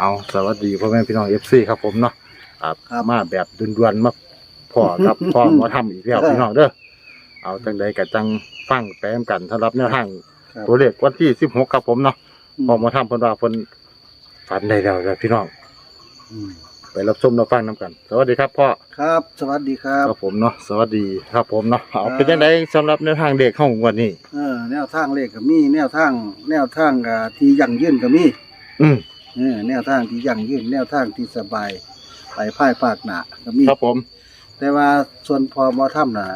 เอาสวัสดีพ่อแม่พี่น้องเอฟซีครับผมเนาะครับครับ มาแบบด่วนๆมาพ่อกับพ่อหมอทำอีกแล้วพี่น้องเด้อเอาจังใดกับจังฟังแปมกันสำหรับแนวทางครับตัวเลขวันที่สิบหกครับผมเนาะอืมพ่อหมอทำเพิ่นว่าเพิ่นฝันได้แล้วจ้ะพี่น้อง อืมไปรับชมรับฟังน้กัน สวัสดีครับพ่อ ครับ สวัสดีครับ ครับผมเนาะสวัสดีครับผมเนาะเอาครับเป็นจังไดสำหรับแนวทางเด็กของวันนี้ เออ แนวทางเลขก็มี แนวทาง แนวทางอ่าที่ยั่งยืนก็มี อืม เออแนวทางที่ยั่งยืนแนวทางที่สบายไปพ่ายปากหนาก็มีครับผม แต่ว่าส่วนพอมาถ้ำน่ะ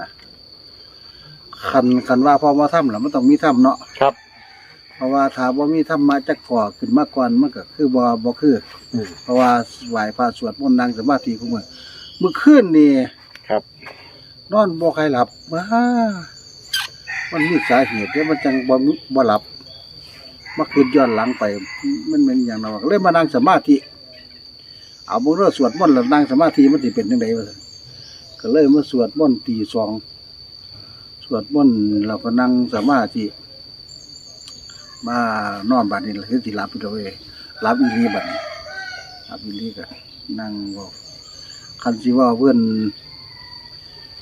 คันคันว่าพอมาถ้ำน่ะมันต้องมีถ้ำเนาะครับ เพราะว่าถามว่ามีถ้ำมาจากก่อขึ้นมาก่อนมันก็คือบ่บ่คืออืมเพราะว่าไหว้พระสวดมนต์นั่งสมาธิของมันเมื่อคืนนี่ครับ นอนบ่ใครหลับว้ามันมีสาเหตุที่มันจังบ่มีบ่หลับ มาคืนย้อนหลังไป มันเป็นอย่างนั้นเลยมานั่งสมาธิเอาบุญสวดมนต์แล้วนั่งสมาธิมันสิเป็นจังไดวะก็เลยมาสวดมนต์ตีสองสวดมนต์เราก็นั่งสมาธิมานอนบัดนี้ล่ะคือสิหลับอยู่เด้อเว้ยหลับอีหลีบัดนี้หลับอีหลีก็นั่งบอกคันสิว่าเพิ่น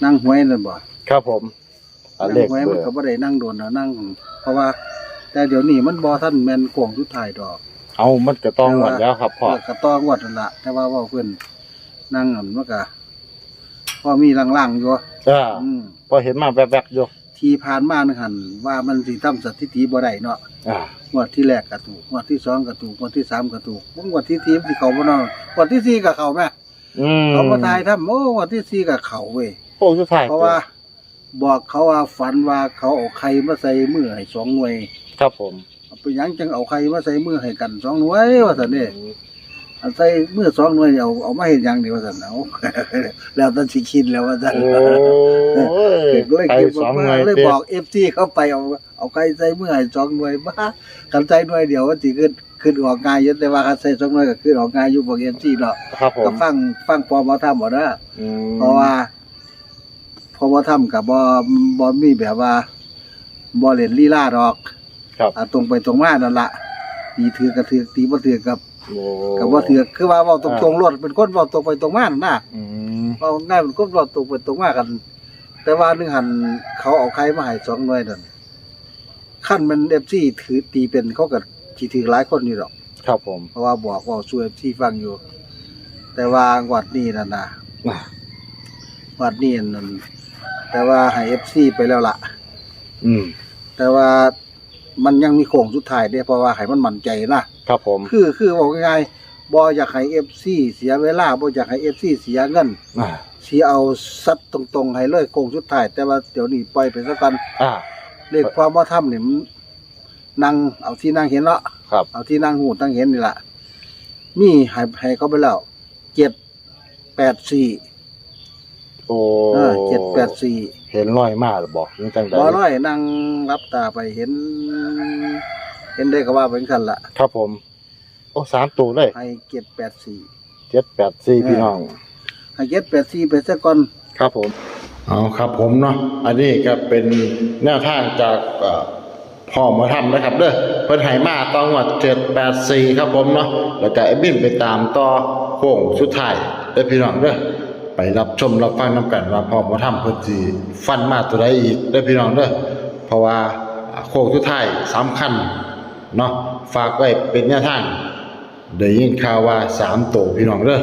นั่งหวยนั่นบ่ครับผมอ่าเลนั่ขงหวยเบมัอนก็ร์บ่ได้นั่งโดนนะนั่ง เพราะว่า แต่เดี๋ยวนี้มันบ่ทันแม่นกวงสุดท้ายดอก เอามันก็ต้องหมดแล้วครับพ่อเลิกกระต้องวดนั่นล่ะแต่ว่าเว่าเพิ่นนั่งอันมันก็พอมีล่างๆอยู่อ่าอืมพอเห็นมาแวบๆอยู่ที่ผ่านมานึงหันว่ามันสิทำสถิติบ่ได้เนาะอ่างวดที่แรกก็ถูกงวดที่สองก็ถูกงวดที่สามก็ถูกงวดที่สี่มันสิเข้าบ่เนาะงวดที่สี่ก็เข้าแม่อืมเขาบ่ทายทำโอ้งวดที่สี่ก็เข้าเว้ยโค้งสุดท้ายเพราะว่า บอกเขาว่าฝันว่าเขาเอาไข่มาใส่มือให้สองหน่วย ครับผม เอาไปหยังจังเอาไข่มาใส่มือให้กันสองหน่วยว่าซั่นนี่เอาใส่มือสองหน่วยนี่เอาเอามาเฮ็ดหยังนี่ว่าซั่นเอา แล้วแต่สิคิดแล้วว่าซั่นโอ้ยเลยไปคิดสองว่าหน่วยเลยเต็บมอก FT เข้าไปเอาเอาไข่ใส่มือให้สองหน่วยบ้าคันใส่หน่วยเดียวมันสิขึ้นขึ้นออกง่ายอยู่แต่ว่าคันใส่สองหน่วยก็ขึ้นออกง่ายอยู่บอก FT เนาะครับผก็มฟังฟังพอมาทำบ่เด้ออืมเพราะว่าพอมาทำก็บ่บ่มีแบบว่าบ่เล่นลีลาดอก ครับอ่าตรงไปตรงมานั่นละตีถือกับถือตีบ่ถือกับโอ้กับบ่ถือคือว่าเว้าตรงๆรถเป็นคนเว้าตรงไปตรงมานั่นน่ะอืมเว้าง่ายเป็นคนเว้าตรงไปตรงมากัน แต่ว่านึงหันเขาเอาใครมาให้สองหน่วยนั่นขั้นมัน FC ถือตีเป็นเขาก็สิถือหลายคนอยู่ดอก ครับผมเพราะว่าบอกเว่าช่วย FC ฟังอยู่ แต่ว่างวดนี้นั่นน่ะอะงวดนี้นั่นแต่ว่าให้ FC ไปแล้วล่ะ อืมแต่ว่า มันยังมีโค้งสุดท้ายเด้เพราะว่าให้มันมั่นใจนะครับผม คือคือบอกง่ายๆบ่อยากให้ FC เสียเวลาบ่อยากให้ FC เสียเงินอ่าสิเอาซัดตรงๆให้เลยโค้งสุดท้ายแต่ว่าเดี๋ยวนี้ปล่อยไปซะกันอ่าเลขความว่าทำนี่มันนั่งเอาที่นั่งเห็นเนาะครับ เอาที่นั่งหูตั้งเห็นนี่ล่ะมีให้ให้เขาไปแล้ว784โอ้เออ784เห็นรอยมาหรือบอกยังจังใดบ่ร้อยนั่งรับตาไปเห็น เห็นได้ก็ว่าเป็นคันละครับผม โอ้สามตัวเลยให้เจ็ดแปดสี่เจ็ดแปดสี่พี่น้องให้เจ็ดแปดสี่ไปซะก่อนครับผมเอาครับผมเนาะอันนี้ก็เป็นแนวทางจากเอ่อพ่อหมาทำนะครับเด้อเพิ่นให้มาตองวัด784ครับผมเนาะแล้วก็ไอ้บินไปตามต่อโค้งสุดท้ายเด้อพี่น้องเด้อไปรับชมรับฟังนํกันว่าพ่อหมาทำเพิ่นสิฟันมาตัวใดอีกเด้อพี่น้องเด้อเพราะว่าโค้งสุดท้ายสำคัญ เนาะฝากไว้เป็นแนวทางได้ยินข่าวว่าสามตัวพี่น้องเด้อ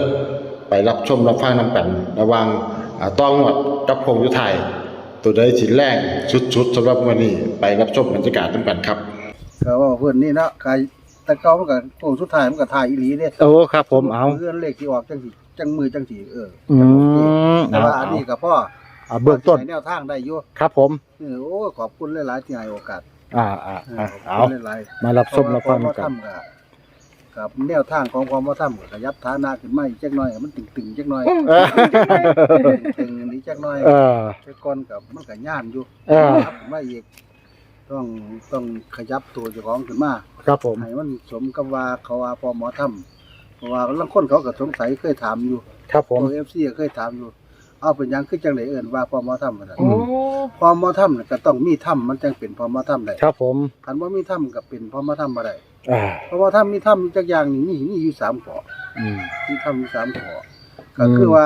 ไปรับชมรับฟังนำกันระหวังอ่าต้องหมดกับพงยุทธไทยตัวใดสิแรงสุดๆสำหรับวันนี้ไปรับชมบรรยากาศนำกันครับก็ว่าเพื่อนนี่เนาะกายแต่เก่ามันก็โค้งสุดท้ายมันก็ถ่ายอีหลีเด้โอ้ครับ ผมเอาเพื่อนเลขที่ออกจังสิจังมือจังสีเอออืมแต่เอาว่าอันนี้ก็พ่อเอาเบื้องต้นให้แนวทางได้อยู่ครับ ผมเออโอ้ขอบคุณหลายๆที่ให้โอกาส อ่าอ่าเออ่าอขเอาอบคุณหลายๆ มารับชมรับฟังเพาะว่ากันทำกับกับแนวทางของความว่าทำก็ขยับฐานะขึ้นมาอีกจักหน่อยให้มันตึงๆจักหน่อยเออ ตึงนี้จักหน่อยเออ แต่ก่อนกับมันก็ย่านอยู่เออขยับขึ้นมาอีกต้องต้องขยับตัวเจ้าของขึ้นมาครับผม ให้มันสมกับว่าเขาว่าพอหมอทำเพราะว่าบางคนเขาก็สงสัยเคยถามอยู่ครับผม ตัวเอฟซีเคยถามอยู่ เอาเป็นหยังคือจังไดเอิ้นว่าพอหมอทำมันอืมพอหมอทำน่ะก็ต้องมีถ้ำมันจังเป็นพอหมอทำได้ครับผมคันว่ามีถ้ำก็เป็นพอหมอทำบ่ได้อ่าเพราะว่าถ้ามีถ้ำจักอย่างนี่มีมีอยู่สามเกาะอืมมีถ้ำมีสามเกาะก็คือว่า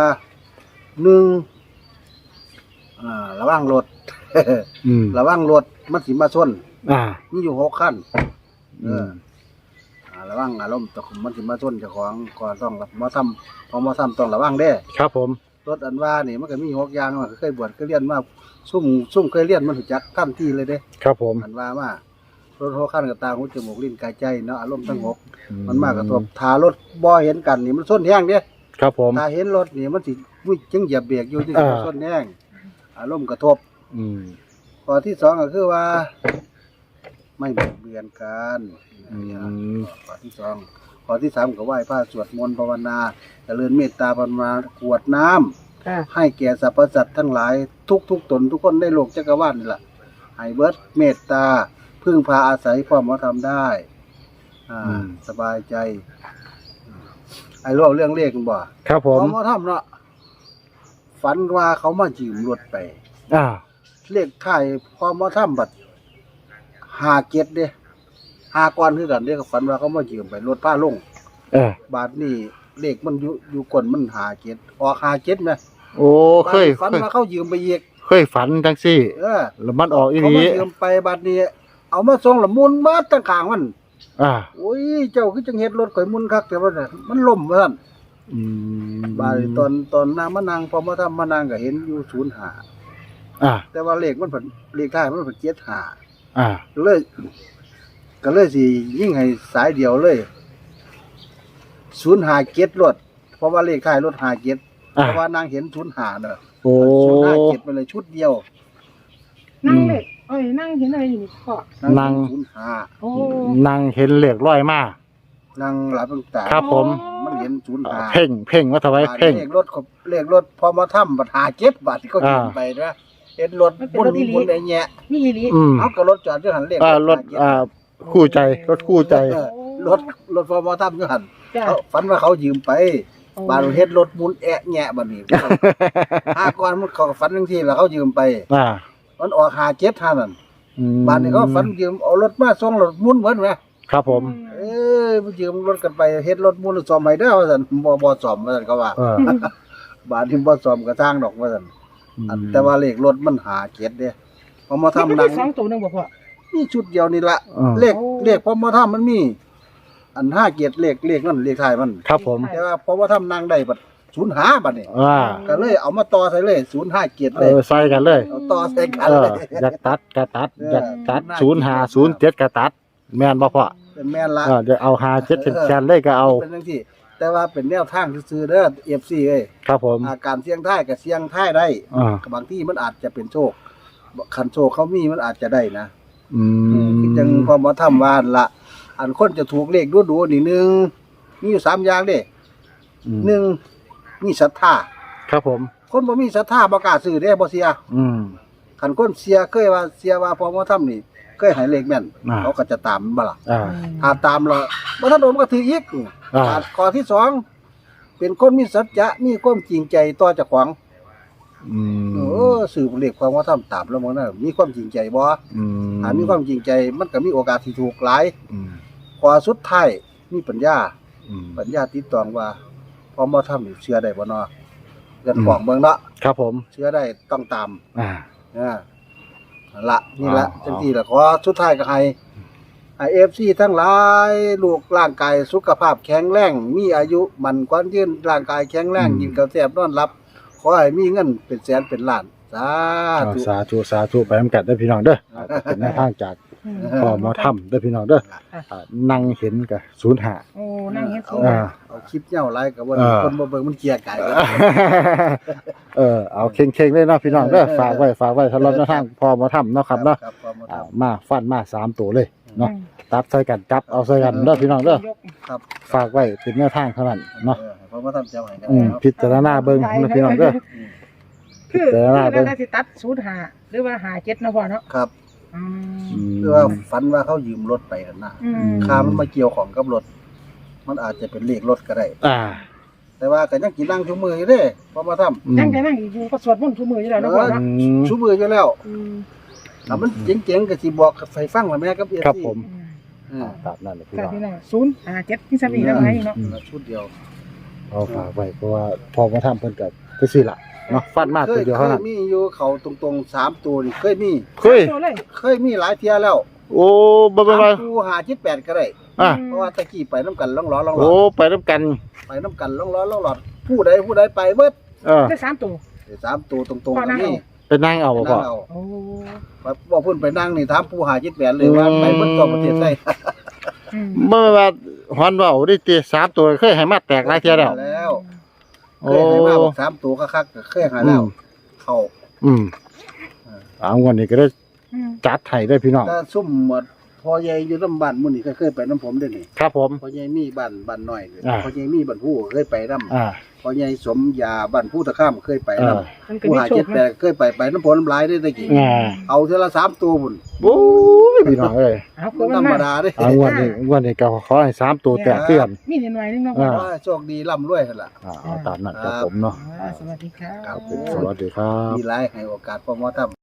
หนึ่งอ่าระวังรถ อืมระวังรถมันสิมาชนอ่า มีอยู่หกขั้นเออือม อ่าระวังอารมณ์ตะคุมมันสิมาชนเจ้าของก่อนต้องมาทำพอมาทำต้องระวังเด้ครับผม รถอันว่านี่มันก็มีหกอย่างมันก็เคยบวชเคยเรียนมาซุ่มซุ่มเคยเรียนมันรู้จักขั้นที่เลยเด้ครับผม อันว่ามารถหกขั้นกับตาหูจมูกลิ้นกายใจเนาะอารมณ์ทั้งหกมันมากกระทบทารถบ่เห็นกันนี่มันส้นแห้งเด้ครับผมถ้าเห็นรถนี่มันสิวิ่งจึงเหยียบเบรกอยู่ที่อ่าส้นแห้งอารมณ์กระทบ อืมข้อที่สองก็คือว่า ไม่เบียดเบียนกันอืมข้อที่สอง ข้อที่สามก็ไหว้พระสวดมนต์ภาวนาเจริญเมตตาภาวนากรวดน้ำค่ะ ให้แก่สรรพสัตว์ทั้งหลายทุกทุกๆตนทุกคนในโลกจักรวาลนี่แหละให้เบิดเมตตา พึ่งพาอาศัยความมาทำได้ อ่า อืม สบายใจ ไอ้เรื่องเรื่องเลขกันบ่ครับผมเขามาทำเนาะฝันว่าเขามายืมรถไป อ่า เลขท้ายพอมาทำบัดหาเก็ดเด้ หาก้อนคือกันเด้ก็ฝันว่าเขามายืมไปรถผ้าลงเออ บาทนี่เลขมันอยู่อยู่ก้นมันหาเก็ดออกหาเก็ดไหมโอ้เคยฝันเคยว่าเขายืมไปอีกเคยฝันจังซี่ เออแล้วมันออกอีเขานีมายืมไปบัดนี้เอามาส่งละมุนมาตั้งกลางมันอ่า โอ้ยเจ้าคือจังเฮ็ดรถข่อยมุนคักแต่ว่าน่ะมันล่มว่าซั่นอืมบาดนี้ตอนตอนนางมานางพอมาทำมานางก็เห็นอยู่05อ่า แต่ว่าเลขมันเพิ่นเลขท้ายมันเพิ่น75อ่าก็เลย ก็เลยสิยิ่งให้สายเดียวเลย05เก็ดรถเพราะว่าเลขท้ายรถ5เก็ดอ่าเพราะว่านางเห็น05เด้อโอ้05เก็ดไปเลยชุดเดียวนั่งเลยเอ้ยนั่งเห็นอะไรอยู่นี่พ่อนั่งเห็05โอ้นั่งเห็นเหล็กร้อยมานั่งหลับตั้งแต่ครับผม มันเห็น05เพ่งเพ่งว่าทำไมเพ่ง เลขรถเขาเลขรถพอมาทำบัตรหาเจ็ดบาทที่เขายืมอ่า ไปนะเห็นรถบุญบุญไอ้แง่นี่อีหลีอืมเอาก็รถจอดอยู่หันเลขอ่ารถอ่า คู่ใจรถคู่ใจ เออ รถรถพอมาทำอยู่หันจ้ะเขาฝันว่าเขายืมไปโอ้บาดเฮ็ดรถบุญแอะแง่บัดนี้ ห้าก้อนมันเขาก็ฝันทั้งที่แล้วเขายืมไป อ่ามันออกหาเจ็ดเท่านั้นอืมบาดนี้เขาฝันยืมเอารถมาส่งรถมุนเหมือนไหมครับผมเอ้ยมันยืมรถกันไปเฮ็ดรถมุนซ่อมให้เด้อว่าซั่นบ่บ่ซ่อมว่าซั่นเขาว่า เออบาดนี้บ่ซ่อมกระทางดอกว่าซั่นอันแต่ว่าเลขรถมันหาเจ็ดเด้พอมาทำทำหได้นังสองตัวหนึงบ่พ่อ มีชุดเดียวนี่ละอ่า เลขโอ้เลขพอมาทำมันมี อันห้าเกียรติเลขเลขนั่นเลขไทายมันครับผมแต่ว่าพอมาทำนางได้บัดศูนย์หาบัดนี่อ่าก็เลยเอามาต่อใส่เลยศูนย์ห้าเกียรติเอเลยอใส่กันเลยเอาต่อใส่กันเอเลอย อยากตัดก็ตัดอยากตัดศูนย์หาศูนย์เจ็ดก็ตัด แม่นบ่พ่อเป็นแม่นละ เออเดี๋ยวเอาหาเจ็ดเป็นแคนเลยก็เอา เป็นจังที่ แต่ว่าเป็นแนวทางซื่อๆเด้อเอฟซีเอ้ยครับผม อาการเสี่ยงท้ายกับเสี่ยงท้ายได้อ่า บางที่มันอาจจะเป็นโชค คันโชคเขามีมันอาจจะได้นะ อืมคือจังพอมาทำวานละอันคนจะถูกเลขดูดูๆนี่หนึ่งมีอยู่สามอย่างเด้อืมหนึ่งมีศรัทธาครับผม คนบ่มีศรัทธาบ่กล้าซื้อเด้บ่เสียอืม คันคนเสียเคยว่าเสียว่าพอมาทำนี่ เคยให้เลขแม่นอ่า เขาก็จะตามบ่ล่ะอ่า ถ้าตามแล้วบ่ทันโดนมันก็ถืออีกอ่าอ่าข้อที่สองเป็นคนมีสัจจะมีความจริงใจต่อเจ้าของ อืมเออสืบเลขความว่าทำตามแล้วมันน่ะมีความจริงใจบ่อืมถ้ามีความจริงใจมันก็มีโอกาสที่ถูกหลายอืมข้อสุดท้ายมีปัญญา อืมปัญญาติดตองว่าพอมาทำนี่เชื่อได้บ่เนาะเกินอืมของเบิ่งเนาะครับผม เชื่อได้ต้องตาม อ่า อ่านั่นละนี่ละอ๋อ จังซี่ละขอสุดท้ายก็ให้ให้ FC ทั้งหลายลูกร่างกายสุขภาพแข็งแรง มีอายุมันกวันยืนร่างกายแข็งแรงกินข้าวแซ่บนอนหลับ ขอให้มีเงินเป็นแสนเป็นล้านสาอ่าธุ สาธุสาธุไปนำกันเด้อพี่น้องเด้ออ่าเป็นแนวทางจากอืมพ่อหมอถ้ำเด้อพี่น้องเด้ออ่านั่งเห็นกับศูนย์หาโอ้นั่งเห็นเขาอ่า เอาคลิปเหย้าหลายก็บ่อ่าคนบ่เบิ่งมันเกลียกายกัน เออเอาเข่งๆเลยเนาะพี่น้องเด้อฝากไว้ฝากไว้สำหรับแนวทางพ่อหมอถ้ำเนาะครับเนาะครับพอมาอ่าทำมาฟันมาสามตัวเลยเนาะอืมตัดใส่กันจับเอาใส่กันเด้อพี่น้องเด้อยก ครับฝากไว้เป็นแนวทางเท่านั้นเนาะออ พอมาทำจะให้กันอืมครับพิจารณาเบิ่งนะพี่น้องเด้ออืมคือเดี๋คืยวอนะเบิ่แล้วงสิตัดศูนย์หาหรือว่าหาเจ็ดเนาะพ่อเนาะครับอืมคือว่าฝันว่าเขายืมรถไปนั่นนะอืมค่ามันมาเกี่ยวของกับรถ มันอาจจะเป็นเลขรถก็ได้ อ่าแต่ว่าก็ยังกินนั่งชูมืออยู่เด้พอมาทำอืมนั่งแต่นั่งอยู่ก็สวดมนต์ทุกมืออยู่แล้วเนาะพ่อเนาะอืม ชูมืออยู่แล้วอืมถ้ามันเจ๋งๆก็สิบอกให้ฟังล่ะแม่กับเอครับผมอืมอืม อ่าตามนั้นเลยพี่ค่ะน้องพี่น้องศูนย์ห้าเจ็ดที่สามีแล้วไงเนาะ อืม ชุดเดียว เอาฝากไว้เพราะว่าพอมาทำเพิ่นก็คือสิล่ะเนาะฟันมาตัวเดียวเคเท่ายนั้นมีอยู่เขาตรงๆสามตัวนี่เคยมี เฮ้ยตัวเลยเคยมีหลายเที่ยแล้วโอ้บ่บ่สามบ่ตัวหาจิตแปดก็ได้อะเพราะว่าตะกี้ไปน้ำกันล่องล้อล่องหลโอ้อดไปนํกัน ไปน้ำกันล่องล้อล่องหลอดผู้ใดผู้ใดไปเบิดเออได้สามตัว สามตัวตรงพ่อๆนั่งนี่เอาไปนั่งเอาไปบ่พ่อ นั่งเอาโอ้บอกเพุ่นไปนั่งนี่ถามผู้หาจิตแปดเลยว่าอืมไปเบิดตัวประเทศไทยอืม เมื่อว่า ฮอนเว้าได้ติสามตัวเคยให้มาแตกหลายเที่ยแล้วแล้วโอ้เคยให้มาบอกสามตัวคักๆก็เคยหาแล้ว เข้าอืมเอางวดนี้ก็ได้อืมจัดให้ได้พี่น้องถ้าซุ่มหมด พอใหญ่อยู่น้ำบ้านมื้อนี้ก็เคยไปน้ำผมเด้อนี่ครับผม พอใหญ่มีบ้านบ้านน้อยเลยอ่า พอใหญ่มีบ้านผู้ก็เคยไปน้ำอ่าพอใหญ่สมยาบ้านผู้ตะข้ามเคยไปเอน้อมันก็ผู้มีหาโชเจ็คดแปนะดเคยไปไปน้ำผลน้ำลายได้ตะกี้อ่าเอาเท่าละสามตัวบุญโอ้ยพี่น้องเอ้ยเอามัเพื่อนนธรรมมาดาเด้เอางวดนี้งวดนี้ก็ขอให้สามตัวแตกเตือน มีนิดหน่อยนึงเนาะอ่า ว่าโชคดีร่ำรวยหั่นล่ะ อ่าเอาตามนั้นครับผมเนาะอ่าสวัสดีค่ะครับสวัสดีครับ มีหลายให้โอกาสพ่อหมอทำ